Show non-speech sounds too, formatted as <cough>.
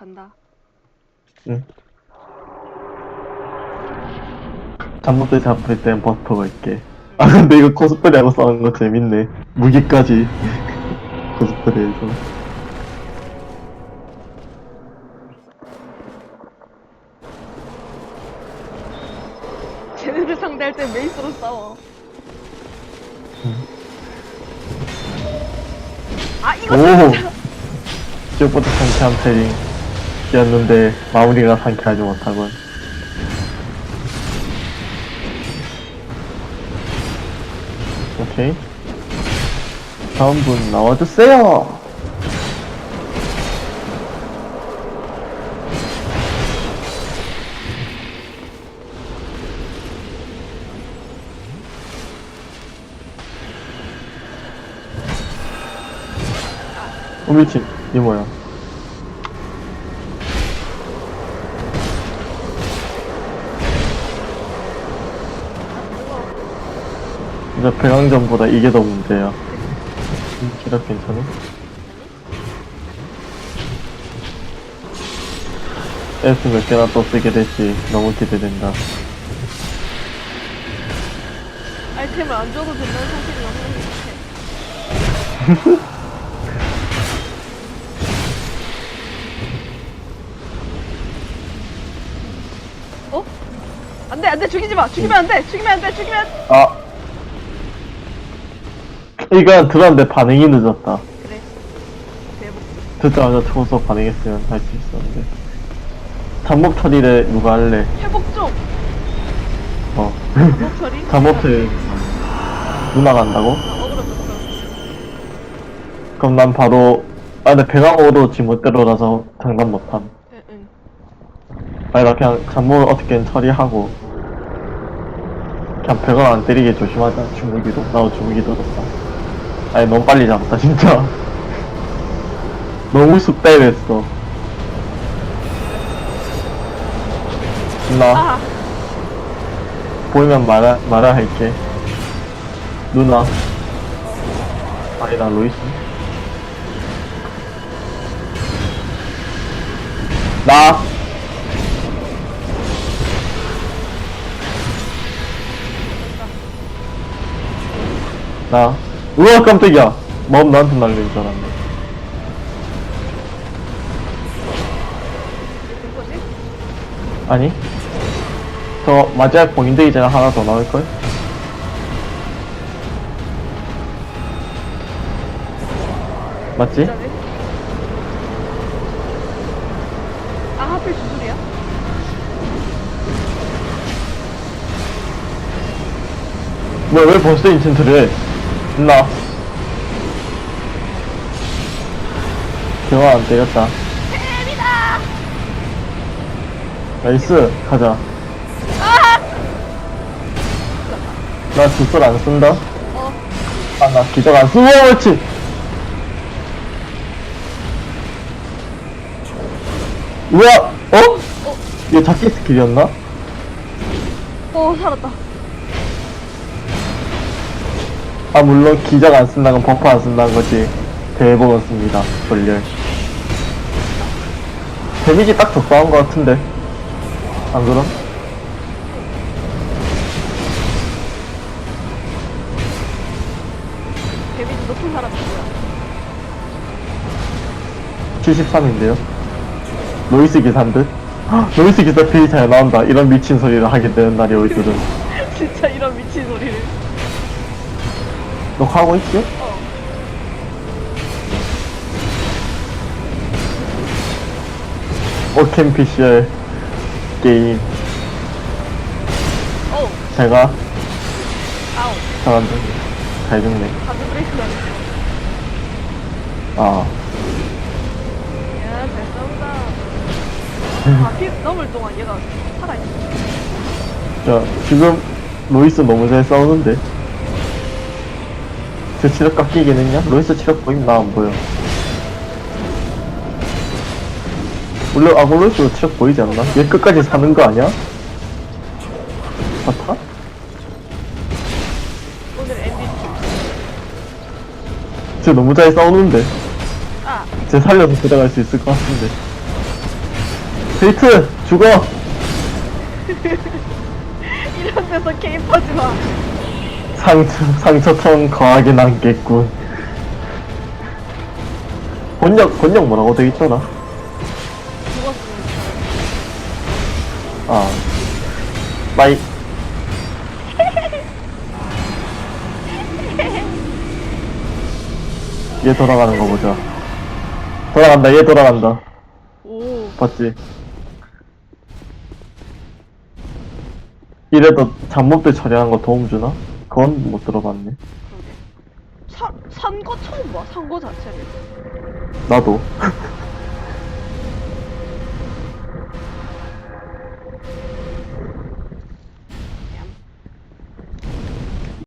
간다. 응. 잠못들 잡을 땐 버터가 있게. 아 근데 이거 코스프레하고 싸우는 거 재밌네. 무기까지 <laughs> 코스프레해서. 쟤네를 상대할 땐 메이스로 싸워. 아 이거 오! 진짜 시작부터 상쾌한 패링 이었는데 마무리가 상쾌하지 못하군. 오케이. 다음 분 나와주세요! 어, 미친. 이 뭐야? 이제 배강전보다 이게 더 문제야. 음, 기력 괜찮아? S 몇 개나 또 쓰게 될지 너무 기대된다. 아이템을 안 줘도 된다는 사실이 너무. <laughs> 어? 안 돼 안 돼 죽이지 마 죽이면 안 돼 죽이면 안 돼 죽이면 아! 이건 들었는데 반응이 늦었다. 그래. 듣자마자 초소 반응했으면 할 수 있었는데. 잠복 처리를 누가 할래? 회복 좀 어. 회복 처리? <laughs> 잠복 처리. 누나 간다고? 어그러졌어 그럼 난 바로 아 근데 배강호도 지멋대로라서 장담 못함. 응 응. 아니 나 그냥 잠복을 어떻게든 처리하고. 그냥 배강 안 때리게 조심하자. 주무기도 나도 주무기 들었다 아니 너무 빨리 잡았다 진짜. <laughs> 너무 숙달했어. 누나. 아. 보이면 말아, 말아 할게. 누나. 아니 나 로이스. 나. 나. 우와, 깜짝이야. 마음 나한테 날리는 줄 알았네. 아니. 저 마지막 봉인되기 전에 하나 더 나올걸? 맞지? 아 하필 주술이야? 뭐야, 왜 벌써 인챈트를 해? 나. 대화 안 때렸다. 나이스, 가자. 아나 주술 안 쓴다? 어 아, 나 기적 안 쓰고, 그렇지! 우와! 어? 어? 이거 잡기 스킬이었나? 어 살았다 아, 물론 기적 안 쓴다는 건 버프 안 쓴다는 거지. 대복 없습니다. 돌려. 데미지 딱 적당한 것 같은데. 안 그럼? 데미지 높은 사람 누구야? 73인데요? 로이스 기사인 듯? 헉, 로이스 기사 페이 잘 나온다. 이런 미친 소리를 하게 되는 날이 올 줄은. <laughs> 진짜 이런 미친 소리를 녹화하고 있지? 어 오캠피셜 게임. 어우 제가 아우 잘한다. 잘 죽네. 가드 브레이크가 아. 야 잘 싸운다 <laughs> 바퀴 넘을 동안 얘가 살아있어 자, 지금 로이스 너무 잘 싸우는데. 제 체력 깎이긴 했냐? 로이스 체력 보임? 나 안 보여. 원래 아골로이스도 체력 보이지 않나? 얘 끝까지 사는 거 아니야? 맞다? 오늘 MVP 쟤 너무 잘 싸우는데. 아 쟤 살려서 들어갈 수 있을 것 같은데. 데이트 죽어 <laughs> 이런 데서 개입하지 마. 상처 상처처럼 거하게 남겠군 번역 번역 뭐라고 돼 있더라. 아 빠이 얘 돌아가는 거 보자 돌아간다 얘 돌아간다 오. 봤지? 이래도 잡몹들 처리하는 거 도움 주나? 그건 못 들어봤네. 그러게. 사, 산거 처음 봐, 산거 자체를. 나도. <laughs>